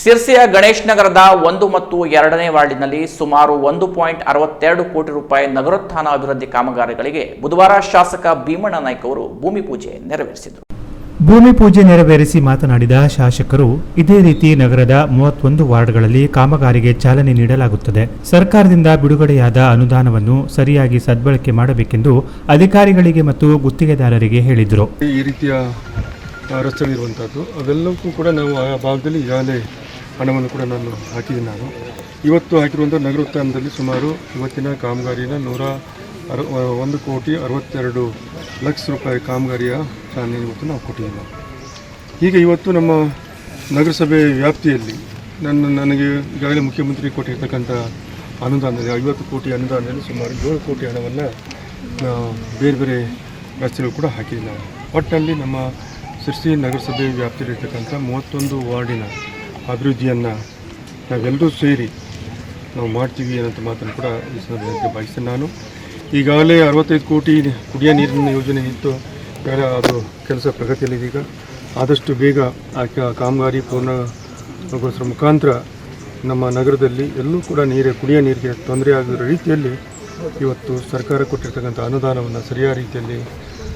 ಸಿರ್ಸಿಯ ಗಣೇಶ್ ನಗರದ ಒಂದು ಮತ್ತು ಎರಡನೇ ವಾರ್ಡಿನಲ್ಲಿ ಸುಮಾರು ಒಂದು ಪಾಯಿಂಟ್ ಅರವತ್ತೆರಡು ಕೋಟಿ ರೂಪಾಯಿ ನಗರೋತ್ಥಾನ ಅಭಿವೃದ್ಧಿ ಕಾಮಗಾರಿಗಳಿಗೆ ಬುಧವಾರ ಶಾಸಕ ಭೀಮಣ್ಣ ನಾಯ್ಕ ಅವರು ಭೂಮಿ ಪೂಜೆ ನೆರವೇರಿಸಿದರು. ಭೂಮಿ ಪೂಜೆ ನೆರವೇರಿಸಿ ಮಾತನಾಡಿದ ಶಾಸಕರು ಇದೇ ರೀತಿ ನಗರದ ಮೂವತ್ತೊಂದು ವಾರ್ಡ್ಗಳಲ್ಲಿ ಕಾಮಗಾರಿಗೆ ಚಾಲನೆ ನೀಡಲಾಗುತ್ತದೆ. ಸರ್ಕಾರದಿಂದ ಬಿಡುಗಡೆಯಾದ ಅನುದಾನವನ್ನು ಸರಿಯಾಗಿ ಸದ್ಬಳಕೆ ಮಾಡಬೇಕೆಂದು ಅಧಿಕಾರಿಗಳಿಗೆ ಮತ್ತು ಗುತ್ತಿಗೆದಾರರಿಗೆ ಹೇಳಿದರು. ಈ ರೀತಿಯ ರಸ್ತೆಗಳಿರುವಂತಹದ್ದು ರಸ್ತೆಗಳಿರುವಂಥದ್ದು ಅವೆಲ್ಲವಕ್ಕೂ ಕೂಡ ನಾವು ಆ ಭಾಗದಲ್ಲಿ ಈಗಾಗಲೇ ಹಣವನ್ನು ಕೂಡ ನಾನು ಹಾಕಿದ್ದೀನಿ ನಾನು ಇವತ್ತು ಹಾಕಿರುವಂಥ ನಗರೋತ್ಥಾನದಲ್ಲಿ ಸುಮಾರು ಇವತ್ತಿನ ಕಾಮಗಾರಿನ ನೂರ ಅರ ಒಂದು ಕೋಟಿ ಅರವತ್ತೆರಡು ಲಕ್ಷ ರೂಪಾಯಿ ಕಾಮಗಾರಿಯ ಚಾಲನೆ ಇವತ್ತು ನಾವು ಕೊಟ್ಟಿದ್ದೀವಿ. ಹೀಗೆ ಇವತ್ತು ನಮ್ಮ ನಗರಸಭೆ ವ್ಯಾಪ್ತಿಯಲ್ಲಿ ನನ್ನ, ನನಗೆ ಈಗಾಗಲೇ ಮುಖ್ಯಮಂತ್ರಿ ಕೊಟ್ಟಿರ್ತಕ್ಕಂಥ ಅನುದಾನದಲ್ಲಿ ಐವತ್ತು ಕೋಟಿ ಅನುದಾನದಲ್ಲಿ ಸುಮಾರು ಏಳು ಕೋಟಿ ಹಣವನ್ನು ಬೇರೆ ಬೇರೆ ರಸ್ತೆಗಳು ಕೂಡ ಹಾಕಿದ್ದೀವಿ ನಾವು ಒಟ್ಟಿನಲ್ಲಿ ನಮ್ಮ ಸಿರ್ಸಿ ನಗರಸಭೆ ವ್ಯಾಪ್ತಿಯಲ್ಲಿರ್ತಕ್ಕಂಥ ಮೂವತ್ತೊಂದು ವಾರ್ಡಿನ ಅಭಿವೃದ್ಧಿಯನ್ನು ನಾವೆಲ್ಲರೂ ಸೇರಿ ನಾವು ಮಾಡ್ತೀವಿ ಅನ್ನೋಂಥ ಮಾತನ್ನು ಕೂಡ ಈ ಸಂದರ್ಭದಲ್ಲಿ ಬಯಸ್ತೇನೆ ನಾನು. ಈಗಾಗಲೇ ಅರವತ್ತೈದು ಕೋಟಿ ಕುಡಿಯೋ ನೀರಿನ ಯೋಜನೆ ಇತ್ತು. ಅದು ಕೆಲಸ ಪ್ರಗತಿಯಲ್ಲಿದೆ ಈಗ. ಆದಷ್ಟು ಬೇಗ ಆ ಕಾಮಗಾರಿ ಕಾಮಗಾರಿ ಪೂರ್ಣಗೊಳಿಸೋ ಮುಖಾಂತರ ನಮ್ಮ ನಗರದಲ್ಲಿ ಎಲ್ಲೂ ಕೂಡ ನೀರು, ಕುಡಿಯೋ ನೀರಿಗೆ ತೊಂದರೆ ಆಗಿರೋ ರೀತಿಯಲ್ಲಿ ಇವತ್ತು ಸರ್ಕಾರ ಕೊಟ್ಟಿರ್ತಕ್ಕಂಥ ಅನುದಾನವನ್ನು ಸರಿಯಾದ ರೀತಿಯಲ್ಲಿ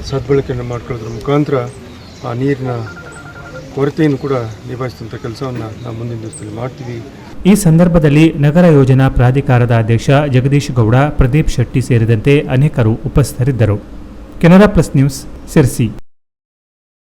ಸದ್ಬಳಕೆಯನ್ನು ಮಾಡ್ಕೊಳ್ಳೋದ್ರ ಮುಖಾಂತರ ಆ ನೀರಿನ ಕೊರತೆಯನ್ನು ಕೂಡ ನಿಭಾಯಿಸಿದಂಥ ಕೆಲಸವನ್ನು ನಾವು ಮುಂದಿನ ದಿವಸದಲ್ಲಿ ಮಾಡ್ತೀವಿ. ಈ ಸಂದರ್ಭದಲ್ಲಿ ನಗರ ಯೋಜನಾ ಪ್ರಾಧಿಕಾರದ ಅಧ್ಯಕ್ಷ ಜಗದೀಶ್ ಗೌಡ, ಪ್ರದೀಪ್ ಶೆಟ್ಟಿ ಸೇರಿದಂತೆ ಅನೇಕರು ಉಪಸ್ಥಿತರಿದ್ದರು. Canara plus news, Sirsi.